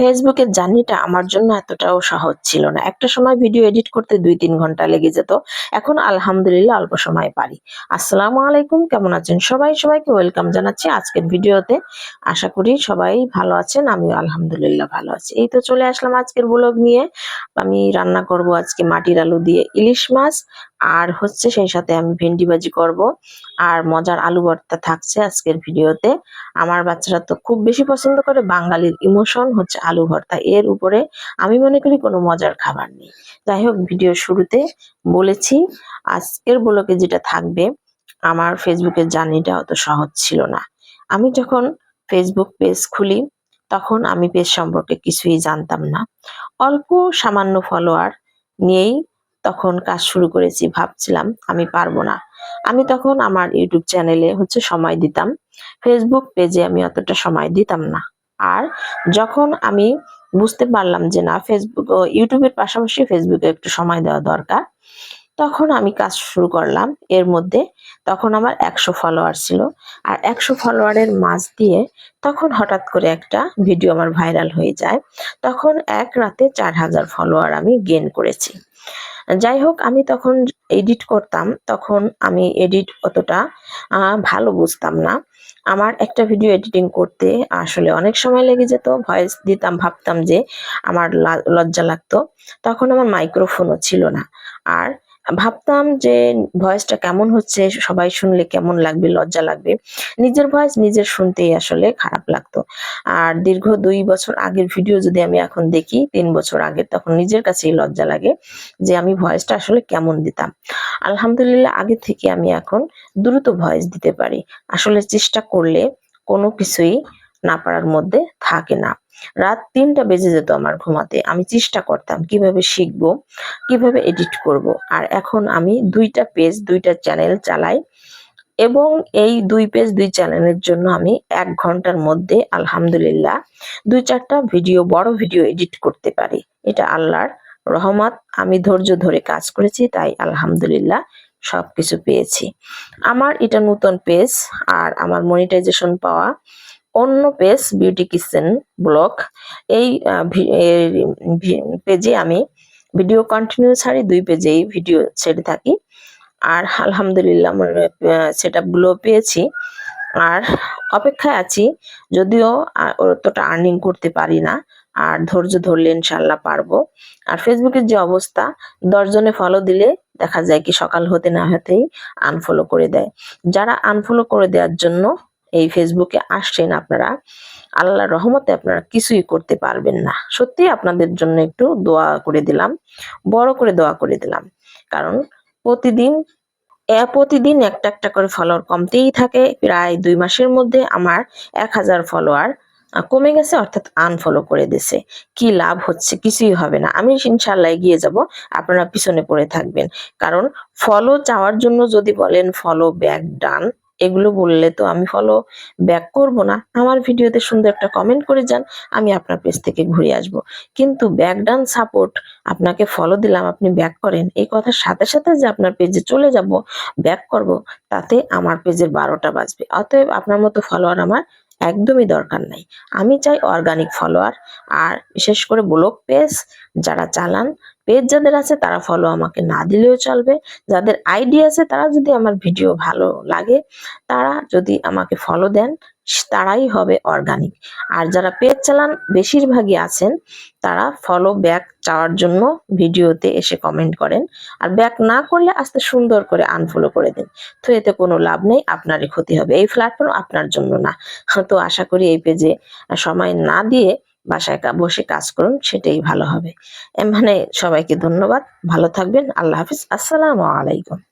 ফেসবুকের জার্নিটা আমার জন্য এতটাও সহজ ছিল না। একটা সময় ভিডিও এডিট করতে দুই তিন ঘণ্টা লেগে যেত। এখন আলহামদুলিল্লাহ অল্প সময় পারি। আসসালামু আলাইকুম, কেমন আছেন সবাই? সবাইকে ওয়েলকাম জানাচ্ছি আজকের ভিডিওতে আশা করি সবাই ভালো আছেন, আমিও আলহামদুলিল্লাহ ভালো আছি। এই তো চলে আসলাম আজকের ব্লগ নিয়ে। আমি রান্না করব আজকে মাটির আলু দিয়ে ইলিশ মাছ আর হচ্ছে সেই সাথে আমি ভেন্ডি ভাজি করব। আর মজার আলু ভর্তা থাকছে আজকের ভিডিওতে। আমার বাচ্চারা তো খুব বেশি পছন্দ করে বাঙালির ইমোশন হচ্ছে আলু ভর্তা। এর উপরে আমি মনে করি কোনো মজার খাবার নেই। যাই হোক ভিডিও শুরুতে বলেছি, আজকের ব্লকে যেটা থাকবে, আমার ফেসবুকের জার্নিটা অত সহজ ছিল না। আমি যখন ফেসবুক পেজ খুলি, তখন আমি পেজ সম্পর্কে কিছুই জানতাম না। অল্প সামান্য ফলোয়ার নিয়েই তখন কাজ শুরু করেছি, ভাবছিলাম আমি পারব না। আমি তখন আমার ইউটিউব চ্যানেলে হচ্ছে সময় দিতাম। ফেসবুক পেজে আমি অতটা সময় দিতাম না। আর যখন আমি বুঝতে পারলাম যে না ফেসবুক ইউটিউবের পাশাপাশি ফেসবুকে একটু সময় দেওয়া দরকার, তখন আমি কাজ শুরু করলাম। এর মধ্যে তখন আমার একশো ফলোয়ার ছিল। আর একশো ফলোয়ারের মাঝ দিয়ে তখন হঠাৎ করে একটা ভিডিও আমার ভাইরাল হয়ে যায়। তখন এক রাতে চার হাজার ফলোয়ার আমি গেন করেছি। যাই হোক আমি তখন এডিট করতাম, তখন আমি এডিট অতটা ভালো বুঝতাম না। আমার একটা ভিডিও এডিটিং করতে আসলে অনেক সময় লেগে যেত ভয়েস দিতাম, ভাবতাম যে আমার লজ্জা লাগতো। তখন আমার মাইক্রোফোনও ছিল না। আর ভাবতাম যে ভয়েসটা কেমন হচ্ছে, সবাই শুনলে কেমন লাগবে, লজ্জা লাগবে। নিজের ভয়েস নিজের শুনতেই আসলে খারাপ লাগতো। আর দীর্ঘ দুই বছর আগের ভিডিও যদি আমি এখন দেখি, তিন বছর আগের, তখন নিজের কাছেই লজ্জা লাগে যে আমি ভয়েসটা আসলে কেমন দিতাম। আলহামদুলিল্লাহ, আগে থেকে আমি এখন দ্রুত ভয়েস দিতে পারি। আসলে চেষ্টা করলে কোনো কিছুই না পারার মধ্যে থাকে না। রাত তিনটা বেজে যেত আমার ঘুমাতে। আমি চেষ্টা করতাম কীভাবে শিখব, কীভাবে এডিট করব। আর এখন আমি দুইটা পেজ দুইটা চ্যানেল চালাই এবং এই দুই পেজ দুই চ্যানেলের জন্য আমি এক ঘণ্টার মধ্যে আলহামদুলিল্লাহ দুই চারটা ভিডিও বড় ভিডিও এডিট করতে পারি। এটা আল্লাহর রহমত। আমি ধৈর্য ধরে কাজ করেছি, তাই আলহামদুলিল্লাহ সবকিছু পেয়েছি। আমার এটা নতুন পেজ আর আমার মনিটাইজেশন পাওয়া অন্য পেজ বিউটি কিচেন ব্লগ। এই পেজে আমি ভিডিও কন্টিনিউ ছাড়ি, দুই পেজেই ভিডিও ছেড়ে থাকি। আর আলহামদুলিল্লাহ আমার সেটগুলো পেয়েছি। আর অপেক্ষায় আছি, যদিও অতটা আর্নিং করতে পারি না, আর ধৈর্য ধরলে ইনশাল্লাহ পারব। আর ফেসবুকের যে অবস্থা, দশজনে ফলো দিলে দেখা যায় কি সকাল হতে না হতেই আনফলো করে দেয়। যারা আনফলো করে দেওয়ার জন্য এই ফেসবুকে আসছেন আপনারা, আল্লাহর রহমতে আপনারা কিছুই করতে পারবেন না। সত্যি আপনাদের জন্য একটু দোয়া করে দিলাম, বড় করে দোয়া করে দিলাম। কারণ প্রতিদিন প্রতিদিন একটা একটা করে ফলোয়ার কমতেই থাকে। প্রায় দুই মাসের মধ্যে আমার এক হাজার ফলোয়ার কমে গেছে, অর্থাৎ আনফলো করে দিছে। কি লাভ হচ্ছে? কিছুই হবে না। আমি ইনশাল্লাহ এগিয়ে যাব। আপনারা পিছনে পড়ে থাকবেন। কারণ ফলো চাওয়ার জন্য যদি বলেন ফলো ব্যাক ডান এগুলো বললে তো আমি ফলো ব্যাক করব না। আমার ভিডিওতে সুন্দর একটা কমেন্ট করে যান, আমি আপনার পেজ থেকে ঘুরে আসব। কিন্তু ব্যাক ডান সাপোর্ট আপনাকে ফলো দিলাম, আপনি ব্যাক করেন, এই কথার সাথে সাথে যে আপনার পেজে চলে যাব ব্যাক করব, তাতে আমার পেজের বারোটা বাজবে। অতএব আপনার মতো ফলোয়ার আমার একদমই দরকার নাই। আমি চাই অর্গানিক ফলোয়ার আর বিশেষ করে ব্লগ পেজ যারা চালান পেজ যাদের আছে তারা ফলো আমাকে না দিলেও চলবে। যাদের আইডি আছে তারা যদি আমার ভিডিও ভালো লাগে, তারা যদি আমাকে ফলো দেন, তারাই হবে অর্গানিক আর যারা পেজ চালান বেশিরভাগই আছেন, তারা ফলো ব্যাক চাওয়ার জন্য ভিডিওতে এসে কমেন্ট করেন। আর ব্যাক না করলে আস্তে সুন্দর করে আনফলো করে দিন। তো এতে কোনো লাভ নেই, আপনারই ক্ষতি হবে। এই প্ল্যাটফর্ম আপনার জন্য না। তো আশা করি এই পেজে সময় না দিয়ে বাসায় বসে কাজ করুন, সেটাই ভালো হবে। মানে সবাইকে ধন্যবাদ। ভালো থাকবেন। আল্লাহ হাফিজ। আসসালামু আলাইকুম।